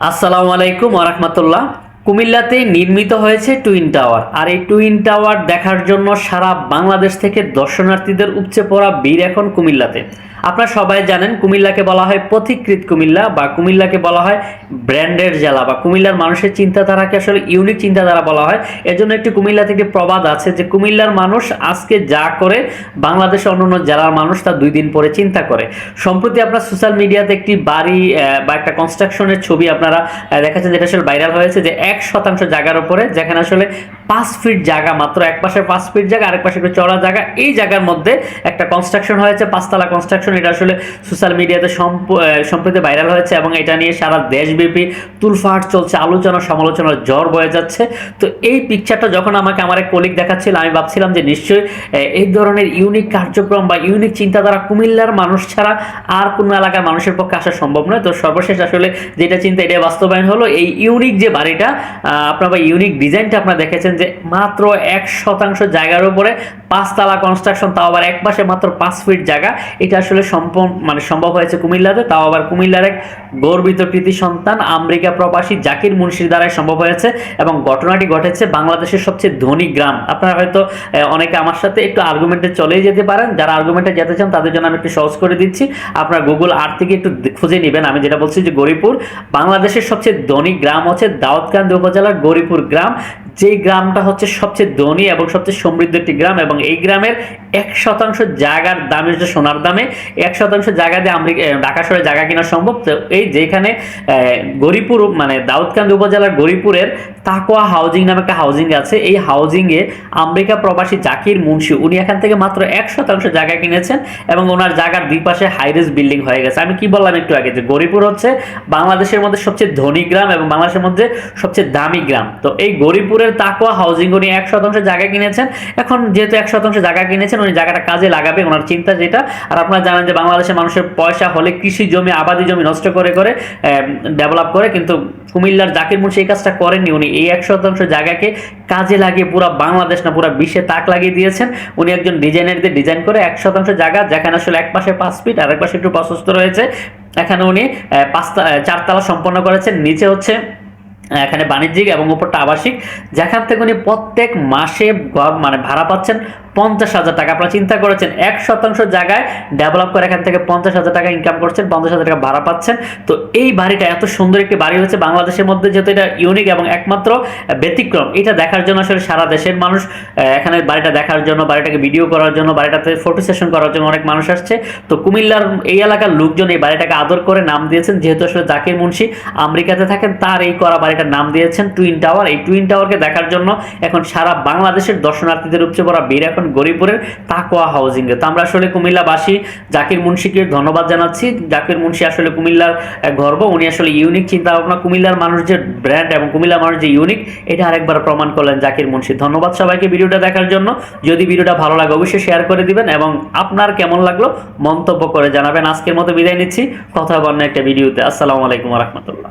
আসসালামু আলাইকুম আরহামতুল্লাহ কুমিল্লাতে নির্মিত হয়েছে টুইন টাওয়ার। আর এই টুইন টাওয়ার দেখার জন্য সারা বাংলাদেশ থেকে দর্শনার্থীদের উপচে পড়া ভিড় এখন কুমিল্লাতে। আপনারা সবাই জানেন কুমিল্লাকে বলা হয় পথিকৃত কুমিল্লা বা কুমিল্লাকে বলা হয় ব্র্যান্ডের জেলা বা কুমিল্লার মানুষের চিন্তাধারাকে আসলে ইউনিক চিন্তাধারা বলা হয়? এজন্য একটি কুমিল্লা থেকে প্রবাদ আছে যে কুমিল্লার মানুষ আজকে যা করে, বাংলাদেশের অন্যান্য জেলার মানুষ তা দুই দিন পরে চিন্তা করে। সম্প্রতি আপনার সোশ্যাল মিডিয়াতে একটি বাড়ি বা একটা কনস্ট্রাকশনের ছবি আপনারা দেখাচ্ছেন যেটা আসলে ভাইরাল হয়েছে যে এক শতাংশ জায়গার উপরে, যেখানে আসলে পাঁচ ফিট জায়গা, মাত্র এক পাশে পাঁচ ফিট জায়গা, আরেক পাশে একটু চড়া জায়গা। এই জায়গার মধ্যে একটা কনস্ট্রাকশন হয়েছে, পাঁচতলা কনস্ট্রাকশন এটা আসলে সোশ্যাল মিডিয়াতে সম্প্রতি ভাইরাল হয়েছে এবং এটা নিয়ে সারা দেশব্যাপী তুলফাট চলছে, আলোচনা, সমালোচনার জ্বর বয়ে যাচ্ছে। তো এই পিকচারটা যখন আমাকে আমার এক কলিগ দেখাচ্ছিল, আমি ভাবছিলাম যে নিশ্চয়ই এই ধরনের ইউনিক কার্যক্রম বা ইউনিক চিন্তাধারা কুমিল্লার মানুষ ছাড়া আর কোনো এলাকার মানুষের পক্ষে আসা সম্ভব নয়। তো সর্বশেষ আসলে যেটা চিন্তা এটা বাস্তবায়ন হলো। এই ইউনিক যে বাড়িটা আপনার বা ইউনিক ডিজাইনটা আপনারা দেখেছেন যে মাত্র এক শতাংশ জায়গার উপরে পাঁচতলা কনস্ট্রাকশন তাও আবার এক পাশে মাত্র পাঁচ ফিট জায়গা। এটা আসলে সম্পূর্ণ মানে সম্ভব হয়েছে কুমিল্লাতে, তাও আবার কুমিল্লার এক গর্বিত কৃতি সন্তান, আমেরিকা প্রবাসী জাকির মুন্সির দ্বারাই সম্ভব হয়েছে এবং ঘটনাটি ঘটেছে বাংলাদেশের সবচেয়ে ধনী গ্রাম। আপনারা হয়তো অনেকে আমার সাথে একটু আর্গুমেন্টে চলেই যেতে পারেন। যারা আর্গুমেন্টে যেতে চান, তাদের জন্য আমি একটু সহজ করে দিচ্ছি। আপনারা গুগল আর্ট থেকে একটু খুঁজে নেবেন। আমি যেটা বলছি যে গরিপুর বাংলাদেশের সবচেয়ে ধনী গ্রাম হচ্ছে দাউদকান্দি উপজেলার গরিপুর গ্রাম। যেই গ্রামটা হচ্ছে সবচেয়ে ধনী এবং সবচেয়ে সমৃদ্ধ একটি গ্রাম এবং এই গ্রামের এক শতাংশ জায়গার দাম হচ্ছে সোনার দামে, এক শতাংশ জায়গা দিয়ে আমেরিকা ঢাকা শহরে জায়গা কেনা সম্ভব? তো এই যেখানে গরিপুর মানে দাউদকান্দি উপজেলার গরিপুরের তাকোয়া হাউজিং নামে একটা হাউজিং আছে। এই হাউজিংয়ে আমেরিকা প্রবাসী জাকির মুন্সি, উনি এখান থেকে মাত্র এক শতাংশ জায়গা কিনেছেন এবং ওনার জায়গার দুই পাশে হাইরেস বিল্ডিং হয়ে গেছে। আমি কি বললাম একটু আগে যে গরিপুর হচ্ছে বাংলাদেশের মধ্যে সবচেয়ে ধনী গ্রাম এবং বাংলাদেশের মধ্যে সবচেয়ে দামি গ্রাম। তো এই গরিপুরের তাকোয়া হাউজিং উনি এক শতাংশ জায়গা কিনেছেন। এখন যেহেতু এক শতাংশ জায়গা কিনেছেন উনি জায়গাটা কাজে লাগাবে ওনার চিন্তা যেটা। আর আপনারা জানেন যে বাংলাদেশের মানুষের পয়সা হলে কৃষি জমি আবাদি জমি নষ্ট করে করে ডেভেলপ করে কিন্তু কুমিল্লার জাকির মুন্সি এই কাজটা করেননি উনি। এই এক শতাংশ জায়গাকে কাজে লাগিয়ে পুরো বাংলাদেশ না পুরো বিশ্বে তাক লাগিয়ে দিয়েছেন। উনি একজন ডিজাইনারদের ডিজাইন করে এক শতাংশ জায়গা যেখানে আসলে এক পাশে পাঁচ ফিট আর এক পাশে একটু প্রশস্ত রয়েছে। এখানে উনি আহ, চারতলা সম্পন্ন করেছেন। নিচে হচ্ছে এখানে বাণিজ্যিক এবং উপরটা আবাসিক। যেখান থেকে উনি প্রত্যেক মাসে মানে ভাড়া পাচ্ছেন পঞ্চাশ হাজার টাকা। আপনারা চিন্তা করেছেন, এক শতাংশ জায়গায় ডেভেলপ করে এখান থেকে পঞ্চাশ হাজার টাকা ইনকাম করছেন, পঞ্চাশ হাজার টাকা ভাড়া পাচ্ছেন। তো এই বাড়িটা এত সুন্দর একটি বাড়ি হচ্ছে বাংলাদেশের মধ্যে যেহেতু এটা ইউনিক এবং একমাত্র ব্যতিক্রম। এটা দেখার জন্য আসলে সারা দেশের মানুষ এখানে বাড়িটা দেখার জন্য, বাড়িটাকে ভিডিও করার জন্য, বাড়িটাতে ফটো সেশন করার জন্য অনেক মানুষ আসছে। তো কুমিল্লার এই এলাকার লোকজন এই বাড়িটাকে আদর করে নাম দিয়েছেন। যেহেতু আসলে জাকির মুন্সি আমেরিকাতে থাকেন, তার এই করা বাড়িটার নাম দিয়েছেন টুইন টাওয়ার এই টুইন টাওয়ারকে দেখার জন্য এখন সারা বাংলাদেশের দর্শনার্থীদের উপচে পড়া ভিড় এখন গরিপুরের তাকোয়া হাউজিংয়ে। তো আমরা আসলে কুমিল্লাবাসী, জাকির মুন্সিকে ধন্যবাদ জানাচ্ছি। জাকির মুন্সি আসলে কুমিল্লার গর্ব। উনি আসলে ইউনিক চিন্তা ভাবনা কুমিল্লার মানুষ যে ব্র্যান্ড এবং কুমিল্লার মানুষ যে ইউনিক এটা আরেকবার প্রমাণ করলেন জাকির মুন্সি। ধন্যবাদ সবাইকে ভিডিওটা দেখার জন্য। যদি ভিডিওটা ভালো লাগে অবশ্যই শেয়ার করে দিবেন এবং আপনার কেমন লাগল মন্তব্য করে জানাবেন। আজকের মতো বিদায় নিচ্ছি। কথা বন্য একটা ভিডিওতে। আসসালামু আলাইকুম রহমতুল্লাহ।